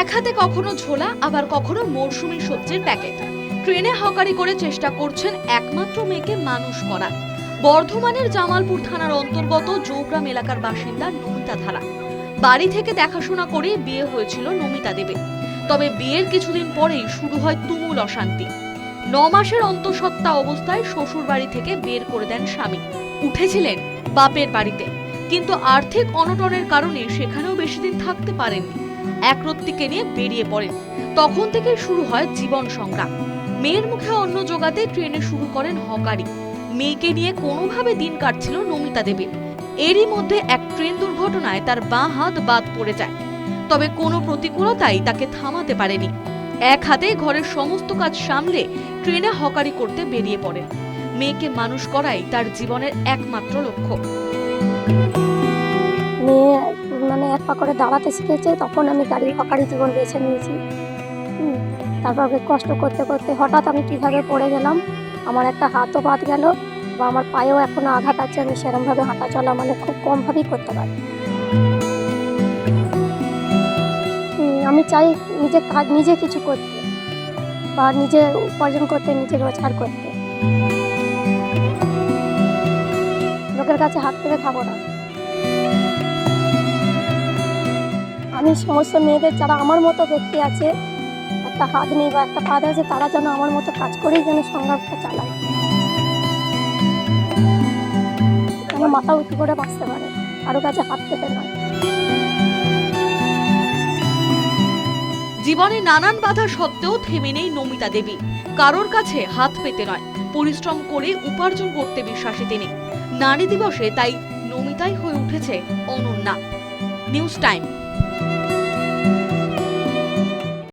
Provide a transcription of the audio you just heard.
এক হাতে কখনো ঝোলা, আবার কখনো মরশুমি সবজির প্যাকেট। ট্রেনে হকারি করে চেষ্টা করছেন একমাত্র মেয়েকে মানুষ করার। বর্ধমানের জামালপুর থানার অন্তর্গত জৌগ্রাম এলাকার বাসিন্দা নমিতা ধারা। বাড়ি থেকে দেখাশোনা করে বিয়ে হয়েছিল নমিতা দেবে। তবে বিয়ের কিছুদিন পরেই শুরু হয় তুমুল অশান্তি। ন মাসের অন্তঃসত্ত্বা অবস্থায় শ্বশুর বাড়ি থেকে বের করে দেন স্বামী। উঠেছিলেন বাপের বাড়িতে, কিন্তু আর্থিক অনটনের কারণে সেখানেও বেশি দিন থাকতে পারেননি। একরত্তিকে নিয়ে বেরিয়ে পড়েন। তখন থেকে শুরু হয় জীবন সংগ্রাম। মেয়ের মুখে অন্ন জোগাতে ট্রেনে শুরু করেন হকারি। মেয়েকে নিয়ে কোনোভাবে দিন কাটছিল নমিতা দেবীর এরই মধ্যে এক ট্রেন দুর্ঘটনায় তার বাঁ হাত বাদ পড়ে যায়। তবে কোনো প্রতিকূলতাই তাকে থামাতে পারেনি। এক হাতে ঘরের সমস্ত কাজ সামলে ট্রেনে হকারি করতে বেরিয়ে পড়েন। মেয়েকে মানুষ করাই তার জীবনের একমাত্র লক্ষ্য। মেয়ে মানে এক পা করে দাঁড়াতে শিখেছে, তখন আমি গাড়ি হকারি জীবন বেছে নিয়েছি। তারপর কষ্ট করতে করতে হঠাৎ আমি কীভাবে পড়ে গেলাম, আমার একটা হাতও বাদ গেল, বা আমার পায়েও এখনও আঘাত আছে, আমি সেরমভাবে হাঁটা চলা মানে খুব কমভাবেই করতে পারি। চাই নিজে কাজ নিজে কিছু করতে বা নিজে উপার্জন করতে, নিজে রোজগার করতে। লোকের কাছে হাত পেতে খাব না। আমি সমস্ত মেয়েদের যারা আমার মতো ব্যক্তি আছে, একটা হাত নেই বা একটা পা আছে, তারা যেন আমার মতো কাজ করেই যেন সংগ্রামটা চালায়। যেন মাথা উঁচু করে বাঁচতে পারে, কারও কাছে হাত পেতে নয়। জীবনে নানান বাধা সত্ত্বেও থেমে নেই নমিতা দেবী। কারোর কাছে হাত পেতে নয়। পরিশ্রম করে উপার্জন করতে বিশ্বাসী তিনি। নারী দিবসে তাই নমিতাই হয়ে উঠেছে অনন্যা। News time.